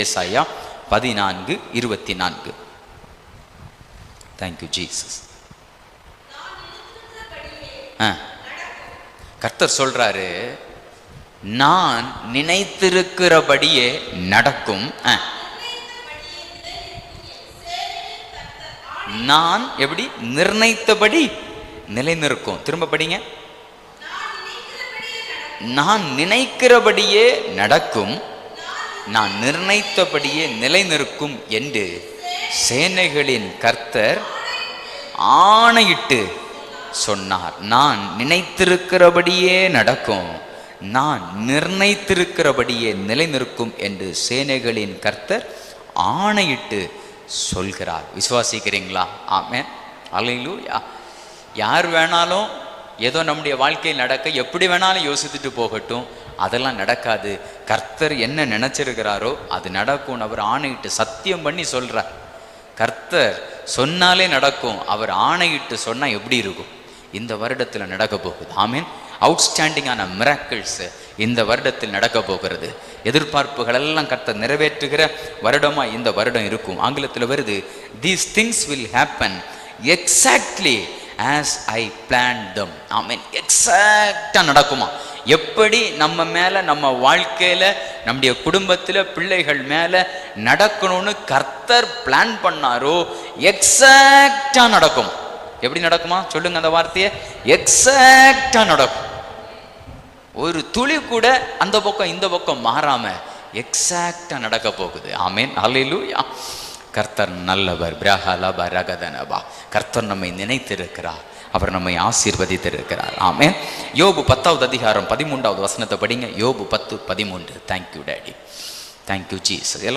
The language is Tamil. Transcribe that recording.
ஏசாயா பதினான்கு இருபத்தி நான்கு தேங்க்யூ ஜீசஸ் ஆ. கர்த்தர் சொல்றாரு நான் நினைத்திருக்கிறபடியே நடக்கும். நான் எப்படி? நிர்ணயித்தபடி நிலைநிற்கும். திரும்ப படிங்க. நான் நினைக்கிறபடியே நடக்கும். நான் நிர்ணயித்தபடியே நிலைநிற்கும் என்று சேனைகளின் கர்த்தர் ஆணையிட்டு சொன்னார். நான் நினைத்திருக்கிறபடியே நடக்கும். நான் நிர்ணயித்திருக்கிறபடியே நிலைநிற்கும் என்று சேனைகளின் கர்த்தர் ஆணையிட்டு சொல்கிறார். விசுவாசிக்கிறீங்களா? ஆமென். அல்லேலூயா யார் வேணாலும் ஏதோ நம்முடைய வாழ்க்கையில் நடக்க எப்படி வேணாலும் யோசித்துட்டு போகட்டும். அதெல்லாம் நடக்காது. கர்த்தர் என்ன நினைச்சிருக்கிறாரோ அது நடக்கும். அவர் ஆணையிட்டு சத்தியம் பண்ணி சொல்றார். கர்த்தர் சொன்னாலே நடக்கும். அவர் ஆணையிட்டு சொன்னா எப்படி இருக்கும்? இந்த வருடத்தில் நடக்க போகுது. ஆமீன் அவுட்ஸ்டாண்டிங்கான மிராக்கிள்ஸ் இந்த வருடத்தில் நடக்க போகிறது. எதிர்பார்ப்புகள் எல்லாம் கர்த்தர் நிறைவேற்றுகிற வருடமா இந்த வருடம் இருக்கும். ஆங்கிலத்தில் வருது these things will happen exactly as I plan them ஆமீன் எக்ஸாக்டாக நடக்குமா? எப்படி நம்ம மேலே நம்ம வாழ்க்கையில் நம்முடைய குடும்பத்தில் பிள்ளைகள் மேலே நடக்கணும்னு கர்த்தர் பிளான் பண்ணாரோ எக்ஸாக்டாக நடக்கும். எப்படி நடக்குமா? சொல்லுங்க அந்த வார்த்தையை. எக்ஸாக்டாக நடக்கும். ஒரு துளி கூட அந்த பக்கம் இந்த பக்கம் மாறாமல் எக்ஸாக்டாக நடக்க போகுது. ஆமேன். யா கர்த்தர் நல்லவர். பிரஹலப ரகதனபா கர்த்தர் நம்மை நினைத்திருக்கிறார். அவர் நம்மை ஆசீர்வதித்திருக்கிறார். ஆமே யோபு பத்தாவது அதிகாரம் பதிமூன்றாவது வசனத்தை படிங்க. யோபு பத்து பதிமூன்று. தேங்க்யூ டேடி தேங்க்யூ ஜீஸ் எல்லாரும்